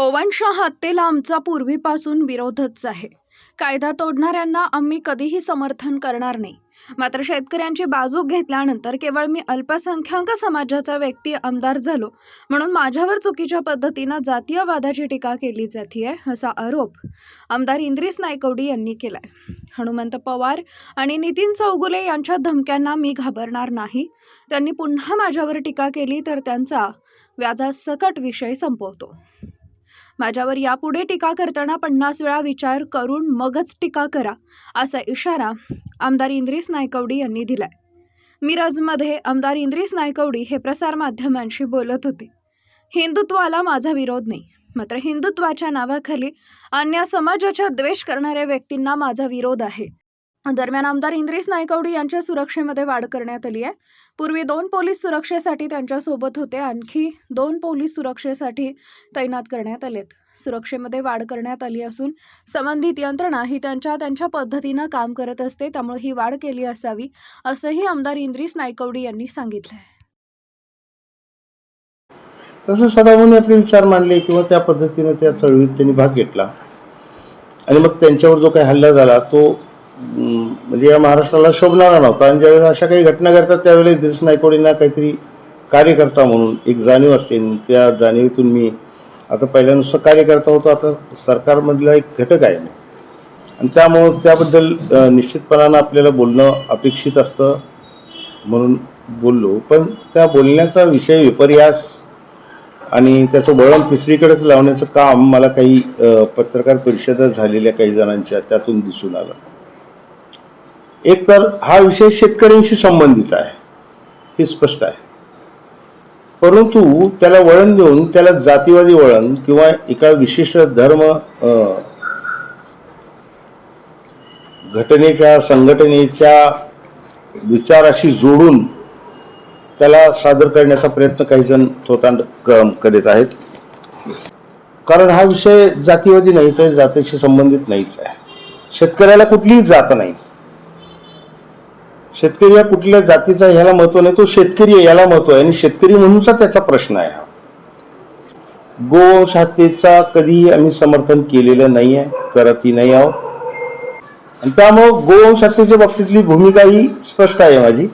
गोवंश हत्येला आमचा पूर्वीपासून विरोधच आहे. कायदा तोडणाऱ्यांना आम्ही कधीही समर्थन करणार नाही. मात्र शेतकऱ्यांची बाजू घेतल्यानंतर केवळ मी अल्पसंख्याक समाजाचा व्यक्ती आमदार झालो म्हणून माझ्यावर चुकीच्या पद्धतीनं जातीयवादाची टीका केली जाते असा आरोप आमदार इंद्रिस नायकवडी यांनी केलाय. हनुमंत पवार आणि नितीन चौगुले यांच्या धमक्यांना मी घाबरणार नाही. त्यांनी पुन्हा माझ्यावर टीका केली तर त्यांचा व्याजासकट विषय संपवतो. माझ्यावर यापुढे टीका करताना पन्नास वेळा विचार करून मगच टीका करा असा इशारा आमदार इंद्रिस नायकवडी यांनी दिलाय. मिरजमध्ये आमदार इंद्रिस नायकवडी हे प्रसारमाध्यमांशी बोलत होते. हिंदुत्वाला माझा विरोध नाही मात्र हिंदुत्वाच्या नावाखाली अन्य समाजाच्या द्वेष करणाऱ्या व्यक्तींना माझा विरोध आहे. दरम्यान आमदार इंद्रिस नायकवडी यांच्या सुरक्षेमध्ये वाढ करण्यात आली आहे. पूर्वी दोन पोलीस सुरक्षेसाठी त्यांच्यासोबत होते. आणखी दोन पोलीस सुरक्षेसाठी तैनात करण्यात आलेत. सुरक्षेमध्ये वाढ करण्यात आली असून संबंधित यंत्रणा ही त्यांच्या त्यांच्या पद्धतीनं काम करत असते त्यामुळे ही वाढ केली असावी असंही आमदार इंद्रिस नायकवडी यांनी सांगितलं आहे तसं सदाभाऊने आपले विचार मांडले किंवा त्या पद्धतीनं त्या चळवळीत त्यांनी भाग घेतला. आणि मग त्यांच्यावर जो काही हल्ला झाला तो म्हणजे या महाराष्ट्राला शोभणारा नव्हता. आणि ज्यावेळेला अशा काही घटना घडतात त्यावेळेस दिलीस नायकवडींना काहीतरी कार्यकर्ता म्हणून एक जाणीव असते. आणि त्या जाणीवेतून मी आता पहिल्या नुसतं कार्यकर्ता होतो. आता सरकारमधला एक घटक आहे. आणि त्यामुळं त्याबद्दल निश्चितपणानं आपल्याला बोलणं अपेक्षित असतं म्हणून बोललो. पण त्या बोलण्याचा विषय विपर्यास आणि त्याचं वळण तिसरीकडेच लावण्याचं काम मला काही पत्रकार परिषदा झालेल्या काही जणांच्या त्यातून दिसून आलं. एक तर हा विषय शेतकऱ्यांशी संबंधित आहे. हे स्पष्ट आहे. परंतु त्याला वळण देऊन त्याला जातीवादी वळण किंवा एका विशिष्ट धर्म घटनेच्या संघटनेच्या विचाराशी जोडून त्याला सादर करण्याचा प्रयत्न काही जण थोतांड करीत आहेत. कारण हा विषय जातीवादी नाहीच आहे जातीशी संबंधित नाहीच आहे. शेतकऱ्याला कुठलीही जात नाही. शेतकरी या कुठल्या जातीचा ह्याला महत्त्व नाही तो शेतकरी आहे याला महत्त्व आहे. आणि शेतकरी म्हणूनचा त्याचा प्रश्न आहे हा. गोवंश हत्येचा कधीही आम्ही समर्थन केलेलं नाही आहे करतही नाही आहोत. आणि त्यामुळं गोवंश हत्येच्या बाबतीतली भूमिका ही स्पष्ट आहे माझी.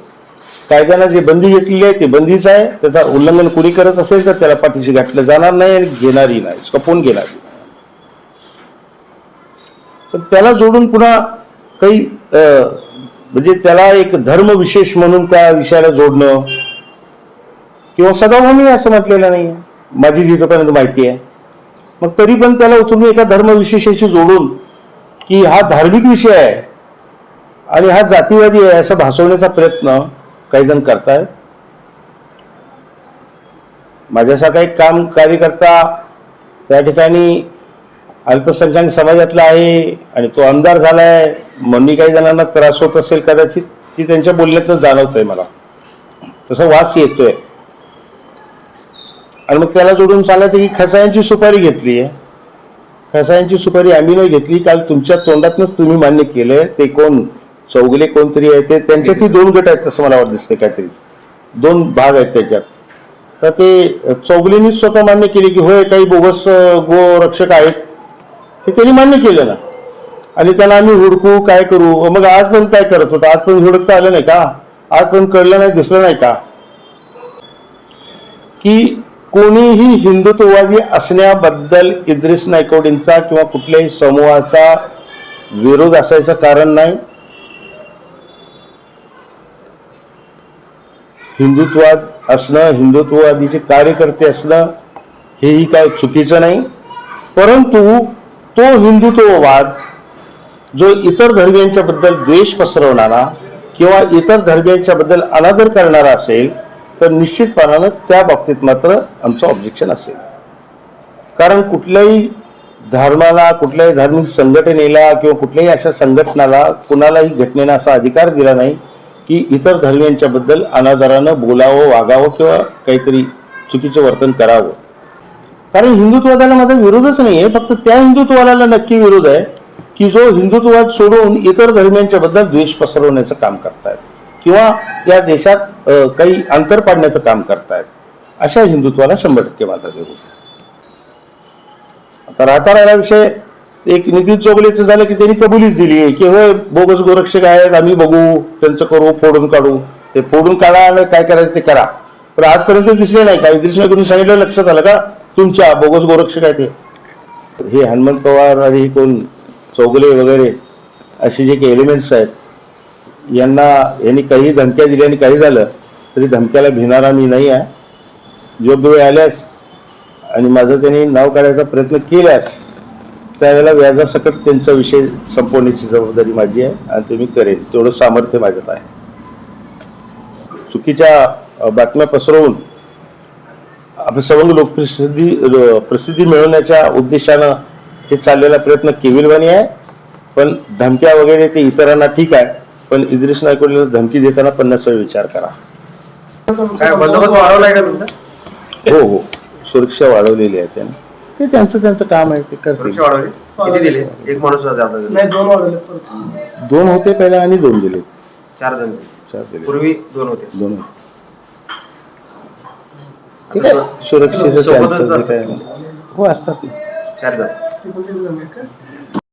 कायद्यानं जे बंदी घेतलेली आहे ते बंदीच आहे. त्याचा उल्लंघन कोणी करत असेल तर त्याला पाठीशी गाठलं जाणार नाही आणि घेणारही नाही स्कपून घेणारही नाही. पण त्याला जोडून पुन्हा काही अं, म्हणजे त्याला एक धर्मविशेष म्हणून त्या विषयाला जोडणं किंवा सदाभामी असं म्हटलेलं नाही माझी जिथपर्यंत माहिती आहे. मग तरी पण त्याला तुम्ही एका धर्मविशेषाशी जोडून की हा धार्मिक विषय आहे आणि हा जातीवादी आहे असं भासवण्याचा प्रयत्न काही जण करतायत. माझ्यासारखा एक काम कार्यकर्ता त्या ठिकाणी अल्पसंख्याक समाजातला आहे आणि तो आमदार आहे म्हणून काही जणांना त्रास होत असेल कदाचित ती त्यांच्या बोलण्यातनं जाणवत आहे मला. तसा वास येतोय. आणि मग त्याला जोडून चालायचं की खसायांची सुपारी घेतली आहे खसायांची सुपारी आम्ही नाही घेतली काल तुमच्या तोंडातनंच तुम्ही मान्य केलंय. ते कोण चौगले कोणतरी आहे ते त्यांच्यातही दोन गट आहेत तसं मला वाटत दिसते काहीतरी. दोन भाग आहेत त्याच्यात. तर ते चौगलेनीच स्वतः मान्य केले की होय काही बोगस गो रक्षक आहेत. हे त्यांनी मान्य केलं ना. आणि त्यांना आम्ही हुडकू काय करू? मग आज पण काय करत होता? आज पण हुडकता आलं नाही का? आज पण कळलं नाही दिसलं नाही का? की कोणीही हिंदुत्ववादी असण्याबद्दल इद्रिस नायकवडींचा किंवा कुठल्याही समूहाचा विरोध असायचं कारण नाही. हिंदुत्वाद असणं हिंदुत्ववादीचे कार्यकर्ते असणं हेही काय चुकीचं नाही. परंतु तो हिंदुत्ववाद जो इतर धर्मियांच्याबद्दल द्वेष पसरवणारा किंवा इतर धर्मियांच्याबद्दल अनादर करणारा असेल तर निश्चितपणानं त्या बाबतीत मात्र आमचं ऑब्जेक्शन असेल. कारण कुठल्याही धर्माला कुठल्याही धार्मिक संघटनेला किंवा कुठल्याही अशा संघटनाला कुणालाही घटनेनं असा अधिकार दिला नाही की इतर धर्मियांच्याबद्दल अनादरानं बोलावं वागावं किंवा काहीतरी चुकीचं वर्तन करावं. कारण हिंदुत्ववादाला माझा विरोधच नाही आहे फक्त त्या हिंदुत्वाला नक्की विरोध आहे. की जो हिंदुत्ववाद सोडून इतर धर्मियांच्या बद्दल द्वेष पसरवण्याचं काम करतायत किंवा या देशात काही अंतर पाडण्याचं काम करतायत अशा हिंदुत्वाला शंभर टक्के माझा विरोध आहे. आता आता राहिला विषय एक नितीन चोगलेचं झालं की त्यांनी कबुलीच दिली आहे की होय बोगस गोरक्षक आहेत आम्ही बघू त्यांचं करू फोडून काढू. ते फोडून काढा आणि काय करायचं ते करा. पण आजपर्यंत दिसले नाही काही. दिसले करून सांगितलं लक्षात आलं का तुमच्या बोगस गोरक्षक आहे ते हे हनुमंत पवार आणि हे कोण चौगले वगैरे असे जे काही एलिमेंट्स आहेत यांना यांनी काही धमक्या दिल्या आणि काही झालं तरी धमक्याला भिणारा मी नाही आहे. योग्य वेळ आल्यास आणि माझं त्यांनी नाव काढायचा प्रयत्न केल्यास त्यावेळेला व्याजासकट त्यांचा विषय संपवण्याची जबाबदारी माझी आहे आणि ते मी करेन. तेवढं सामर्थ्य माझ्यात आहे. चुकीच्या बातम्या पसरवून आपलं सर्व लोकप्रसिद्धी प्रसिद्धी मिळवण्याच्या उद्देशानं हे चाललेला प्रयत्न केविलवाणी आहे. पण धमक्या वगैरे ते इतरांना ठीक आहे. पण इद्रिस नायकोडीला धमकी देताना पन्नास वेळ विचार करा. काय बंदोबस्त वाढवलाय का तुमचा? हो हो. सुरक्षा वाढवलेली आहे त्याने. ते त्यांचं त्यांचं काम आहे ते करतील. सुरक्षा वाढवली? किती दिले? एक माणूस होता आता दिले. नाही दोन होते पहिला आणि दोन दिले. चार जण. चार दिले. पूर्वी दोन होते. दोन होते. ठीक आहे. सुरक्षेचं सोबतच त्यांचं जे असतात. काय हो असतात ना. चार जण. ते कोणते जण आहेत का?